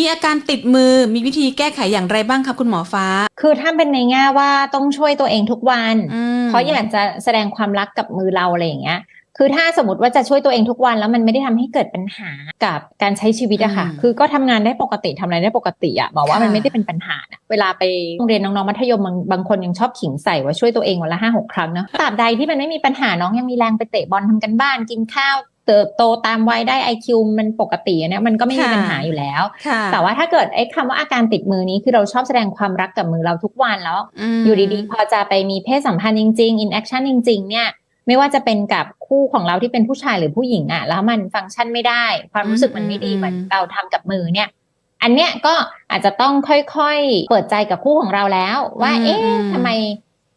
มีอาการติดมือมีวิธีแก้ไขอย่างไรบ้างครับคุณหมอฟ้า คือถ้าเป็นในแง่ว่าต้องช่วยตัวเองทุกวันอืมเพราะอยากจะแสดงความรักกับมือเราอะไรอย่างเงี้ยคือถ้าสมมติว่าจะช่วยตัวเองทุกวันแล้วมันไม่ได้ทำให้เกิดปัญหากับการใช้ชีวิตอะค่ะอืมคือก็ทำงานได้ปกติทำอะไรได้ปกติอะบอกว่าค่ะมันไม่ได้เป็นปัญหานะเวลาไปโรงเรียนน้องๆมัธยมบางบางคนยังชอบขิงใส่ว่าช่วยตัวเองวันละห้าหกครั้งเนาะตราบใดที่มันไม่มีปัญหาน้องยังมีแรงไปเตะบอลทำกันบ้านกินข้าว เติบโตตามวัยได้ IQ มันปกติอะเนี่ยมันก็ไม่มีปัญหาอยู่แล้วค่ะแต่ว่าถ้าเกิดไอ้คำว่าอาการติดมือนี้คือเราชอบแสดงความรักกับมือเราทุกวันแล้วมอยู่ดีๆ พอจะไปมีเพศสัมพันธ์จริงๆ in action จริง ๆ เนี่ยไม่ว่าจะเป็นกับคู่ของเราที่เป็นผู้ชายหรือผู้หญิงอะแล้วมันฟังก์ชันไม่ได้ ความรู้สึกมันไม่ดีอืมเหมือนเราทำกับมือเนี่ย อันเนี้ยก็อาจจะต้องค่อยๆ เปิดใจกับคู่ของเราแล้ว ว่าอืมเอ๊ะอืมทำไม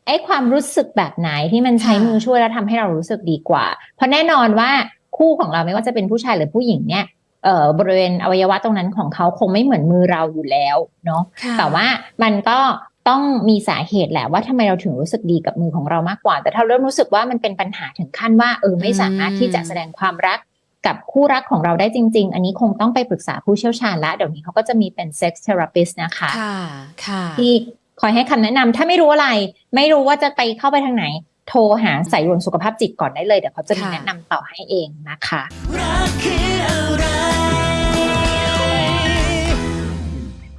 ไอ้ความรู้สึกแบบไหนที่มันใช้ค่ะมือช่วยแล้วทำให้เรารู้สึกดีกว่า เพราะแน่นอนว่า คู่ของเราไม่ว่าจะเป็นผู้ชายหรือผู้หญิงเนี่ยเอ่อบริเวณอวัยวะตรงนั้นของเขาคงไม่เหมือนมือเราอยู่แล้วเนาะค่ะแต่ว่ามันก็ต้องมีสาเหตุแหละว่าทำไมเราถึงรู้สึกดีกับมือของเรามากกว่า แต่ถ้าเริ่มรู้สึกว่ามันเป็นปัญหาถึงขั้นว่าเออไม่สามารถที่จะแสดงความรักกับคู่รักของเราได้จริง ๆ อันนี้คงต้องไปปรึกษาผู้เชี่ยวชาญละเดี๋ยวนี้เขาก็จะมีเป็น sex therapist นะคะค่ะค่ะที่คอยให้คำแนะนำถ้าไม่รู้อะไร ไม่รู้ว่าจะไปเข้าไปทางไหน โทรหาสายด่วนสุขภาพจิตก่อนได้เลย เดี๋ยวเขาจะมีค่ะแนะนำต่อให้เองนะคะรักคืออะไร